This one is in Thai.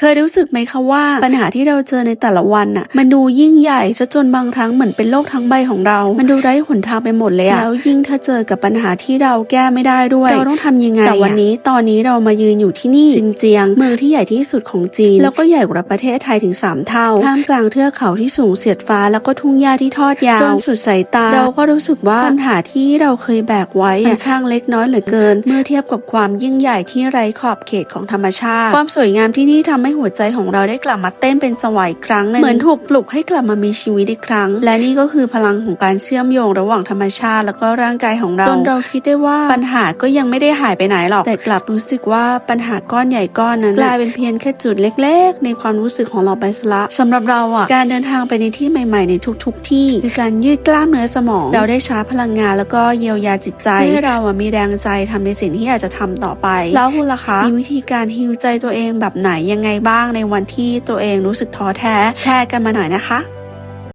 เคยรู้สึกไหมคะว่าปัญหาที่เราเจอในแต่ละวันน่ะ มันดูยิ่งใหญ่ซะจนบางครั้งเหมือนเป็นโลกทั้งใบของเรา มันดูไร้หนทางไปหมดเลยอะแล้วยิ่งถ้าเจอกับปัญหาที่เราแก้ไม่ได้ด้วย เราต้องทำยังไงแต่วันนี้ตอนนี้เรามายืนอยู่ที่นี่ซินเจียง เมืองที่ใหญ่ที่สุดของจีน แล้วก็ใหญ่กว่าประเทศไทยถึง 3 เท่าท่ามกลางเทือกเขาที่สูงเสียดฟ้า แล้วก็ทุ่งหญ้าที่ทอดยาวจนสุดสายตา เราก็รู้สึกว่าปัญหาที่เราเคยแบกไว้มันช่างเล็กน้อยเหลือเกิน เมื่อเทียบกับความยิ่งใหญ่ที่ไร้ขอบเขตของธรรมชาติ ความสวยงามที่นี่ทำให้หัวใจของเราได้กลับมาเต้นเป็นสวายครั้งหนึ่งเหมือนถูกปลุกให้กลับมามีชีวิตอีกครั้ง และนี่ก็คือพลังของการเชื่อมโยงระหว่างธรรมชาติ แล้วก็ร่างกายของเราจนเราคิดได้ว่าปัญหาก็ยังไม่ได้หายไปไหนหรอก แต่กลับรู้สึกว่าปัญหาก้อนใหญ่ก้อนนั้นกลายเป็นเพียงแค่จุดเล็ก ๆ ในความรู้สึกของเราไปซะละสำหรับเราอะการเดินทางไปในที่ใหม่ ๆ ในทุก ๆ ที่ คือการยืดกล้ามเนื้อสมอง เราได้ชาร์จพลังงานแล้วก็เยียวยาจิตใจให้เราอะมีแรงใจทำในสิ่งที่อยากจะทำต่อไป แล้วคุณล่ะคะมีวิธีการฮิวใจตัวเองแบบไหนยังไงบ้างในวันที่ตัวเองรู้สึกท้อแท้ แชร์กันมาหน่อยนะคะ